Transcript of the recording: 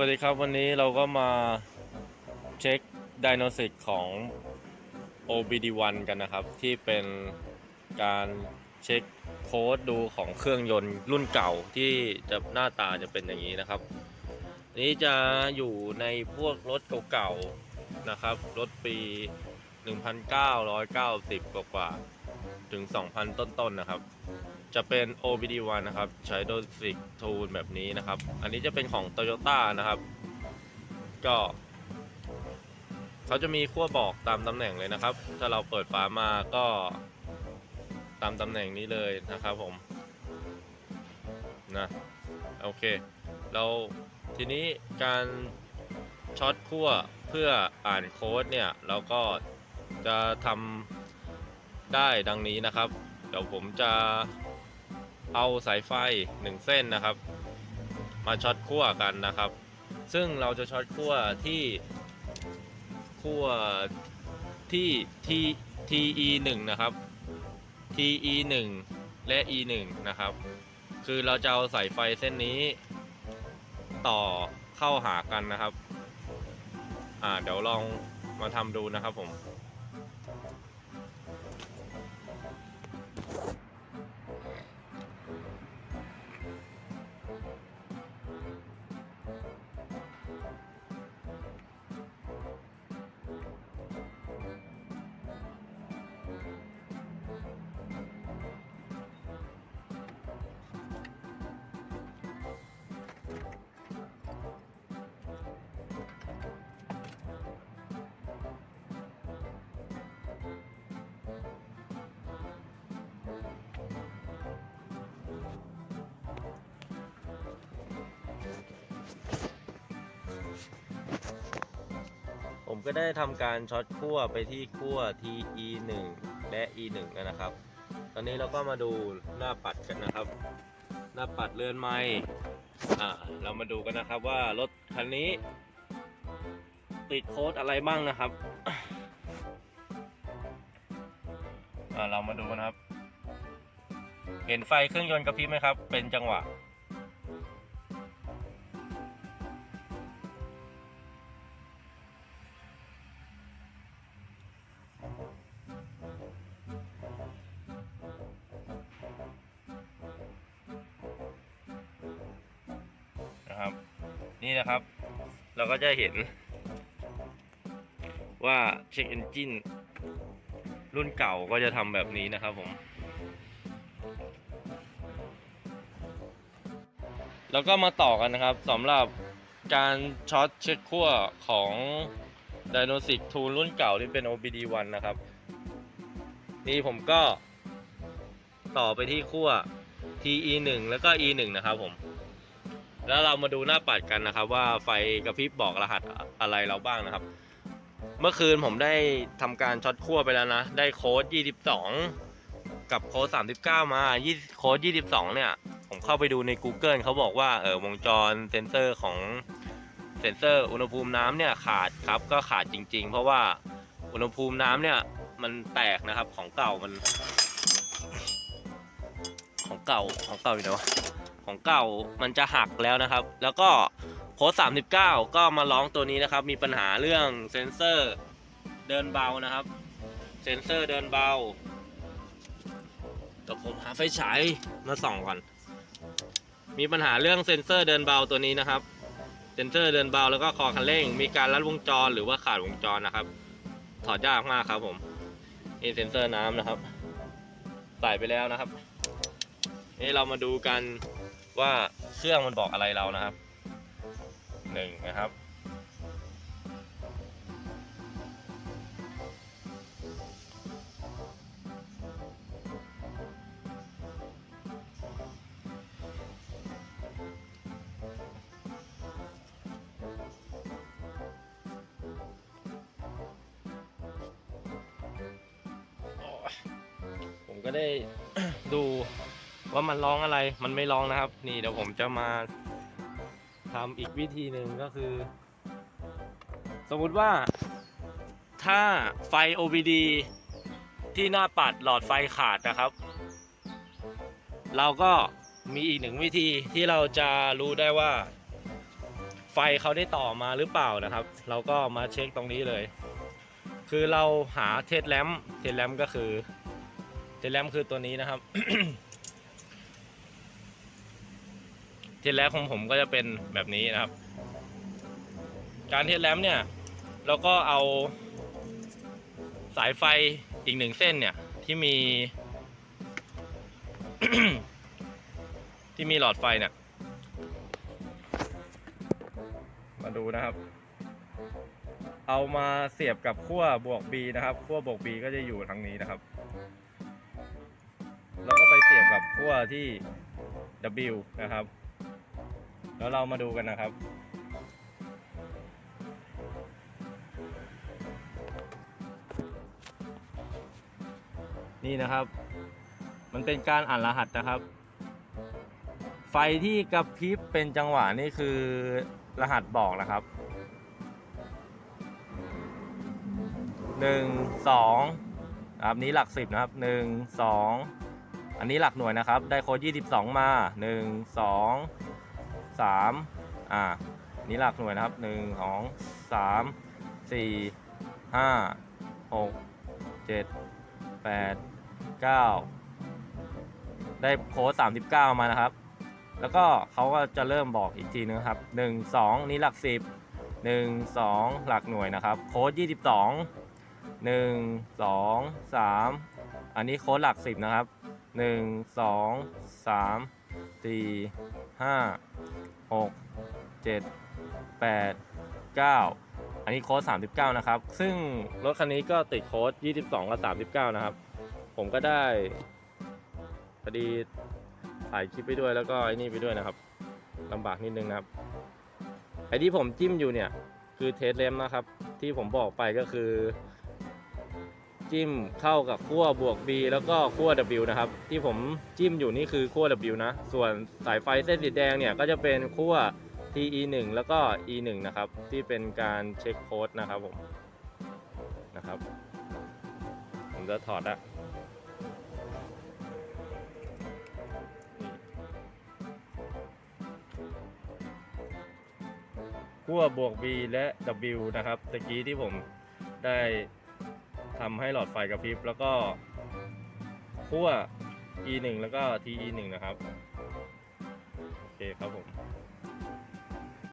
วัสดีครับวันนี้เราก็มาเช็ค Diagnostic ของ OBD1 กันนะครับ ที่เป็นการเช็คโค้ดดูของเครื่องยนต์รุ่นเก่าที่จะหน้าตาจะเป็นอย่างนี้นะครับ นี้จะอยู่ในพวกรถเก่าๆนะครับ รถปี 1990 กว่าๆถึง 2,000 ต้นๆนะครับ จะเป็น OBD1 นะครับ ใช้โดสิกทูลแบบนี้นะครับ อันนี้จะเป็นของ Toyota นะครับ ก็เขาจะมีขั้วบอกตามตำแหน่งเลยนะครับ ถ้าเราเปิดฝามาก็ตามตำแหน่งนี้เลยนะครับผมนะโอเค เราทีนี้การช็อตขั้วเพื่ออ่านโค้ดเนี่ย เราก็จะทำได้ดังนี้นะครับ เดี๋ยวผมจะ เอาสายไฟหนึ่งเส้นนะครับ มาช็อตขั้วกันนะครับ ซึ่งเราจะช็อตขั้วที่ขั้วที่ T TE 1นะครับ TE 1และ E 1นะครับ คือเราจะเอาสายไฟเส้นนี้ ต่อเข้าหากันนะครับ อ่าเดี๋ยวลองมาทำดูนะครับผม ผมก็ได้ทำการช็อตขั้วไปที่ขั้ว TE 1 และ E 1 นะครับ ตอนนี้เราก็มาดูหน้าปัดกันนะครับ หน้าปัดเลื่อนไม้อ่าเรามาดูกันนะครับว่ารถคันนี้ ติดโค้ดอะไรบ้างนะครับอ่าเรามาดูกันนะครับ เห็นไฟเครื่องยนต์กระพริบไหมครับ เป็นจังหวะ นะครับ นี่นะครับ เราก็จะเห็น ว่าเช็คเอนจินรุ่นเก่าก็จะทำแบบนี้นะครับผม แล้วก็มาต่อกันนะครับสำหรับการช็อตเช็คขั้วของ d y n o s i c Tool รุ่นเก่าที่เป็น OBD1 นะครับ นี่ผมก็ต่อไปที่ขั้ว TE1 แล้วก็ E1 นะครับผม แล้วเรามาดูหน้าปัดกันนะครับ ว่าไฟกระพริบบอกรหัสอะไรเราบ้างนะครับ เมื่อคืนผมได้ทำการช็อตขั้วไปแล้วนะ ได้โค้ด 22 กับโค้ด 39 มา20โค้ด 22 เนี่ย ผมเข้าไปดูใน Google เขาบอกว่าเออวงจรเซนเซอร์ของเซนเซอร์อุณหภูมิน้ำเนี่ยขาดครับก็ขาดจริง ๆ เพราะว่าอุณหภูมิน้ำเนี่ยมันแตกนะครับของเก่ามัน ของเก่าของเก่าอยู่ไหนวะ ของเก่ามันจะหักแล้วนะครับ แล้วก็โค้ด39 ก็มาร้องตัวนี้นะครับ มีปัญหาเรื่องเซนเซอร์เดินเบานะครับ เซนเซอร์เดินเบาเดี๋ยวผมหาไฟฉายมาส่องก่อน มีปัญหาเรื่องเซนเซอร์เดินเบาตัวนี้นะครับ เซนเซอร์เดินเบาแล้วก็คอคันเร่ง มีการลัดวงจรหรือว่าขาดวงจรนะครับ ถอดยากมากครับผมนี่เซนเซอร์น้ำนะครับ ใส่ไปแล้วนะครับนี่เรามาดูกัน ว่าเครื่องมันบอกอะไรเรานะครับหนึ่งนะครับ ผมก็ได้ดู ว่ามันร้องอะไร มันไม่ร้องนะครับ นี่เดี๋ยวผมจะมาทำอีกวิธีหนึ่งก็คือ สมมุติว่า ถ้าไฟ OBD ที่หน้าปัดหลอดไฟขาดนะครับ เราก็มีอีกหนึ่งวิธีที่เราจะรู้ได้ว่า ไฟเขาได้ต่อมาหรือเปล่านะครับ เราก็มาเช็คตรงนี้เลย คือเราหาเทสแลมเทสแลมก็คือเทสแลมคือตัวนี้นะครับ เทสแลมของผมก็จะเป็นแบบนี้นะครับ การเทสแลมเนี่ยเราก็เอาสายไฟอีกหนึ่งเส้นเนี่ยที่มี ที่มีหลอดไฟเนี่ยมาดูนะครับ เอามาเสียบกับขั้วบวก B นะครับขั้วบวก B ก็จะอยู่ทางนี้นะครับ แล้วก็ไปเสียบกับขั้วที่ W นะครับ แล้วเรามาดูกันนะครับ นี่นะครับ มันเป็นการอ่านรหัสนะครับ ไฟที่กระพริบเป็นจังหวะนี่คือรหัสบอกนะครับหนึ่งสองครับนี้หลักสิบนะครับหนึ่งสองอันนี้หลักหน่วยนะครับ ได้โค้ดยี่สิบสองมาหนึ่งสอง สามอ่านี้หลักหน่วยนะครับหนึ่งสองสามสี่ห้าหกเจ็ดแปดเก้าได้โค้ดสามสิบเก้ามานะครับ แล้วก็เขาก็จะเริ่มบอกอีกทีนึงครับหนึ่งสองนี้หลักสิบหนึ่งสองหลักหน่วยนะครับ โค้ดยี่สิบสองหนึ่งสองสามอันนี้โค้ดหลักสิบนะครับหนึ่งสองสามสี่ห้า หกเจ็ดแปดเก้าอันนี้โค้ด39 นะครับ ซึ่งรถคันนี้ก็ติดโค้ด22 กับ 39 นะครับ ผมก็ได้พอดีถ่ายคลิปไปด้วยแล้วก็ไอ้นี่ไปด้วยนะครับลำบากนิดนึงนะครับ ไอ้ที่ผมจิ้มอยู่เนี่ย คือเทสเลมนะครับ ที่ผมบอกไปก็คือ จิ้มเข้ากับขั้วบวก B แล้วก็ขั้ว W นะครับ ที่ผมจิ้มอยู่นี่คือขั้ว W นะ ส่วนสายไฟเส้นสีแดงเนี่ยก็จะเป็นขั้ว TE1 แล้วก็ E1 นะครับ ที่เป็นการเช็คโค้ดนะครับผมนะครับ ผมจะถอดละขั้วบวก B และ W นะครับตะกี้ที่ผมได้ ทำให้หลอดไฟกระพริบ แล้วก็ขั้ว E1 แล้วก็ TE1 นะครับ โอเคครับผม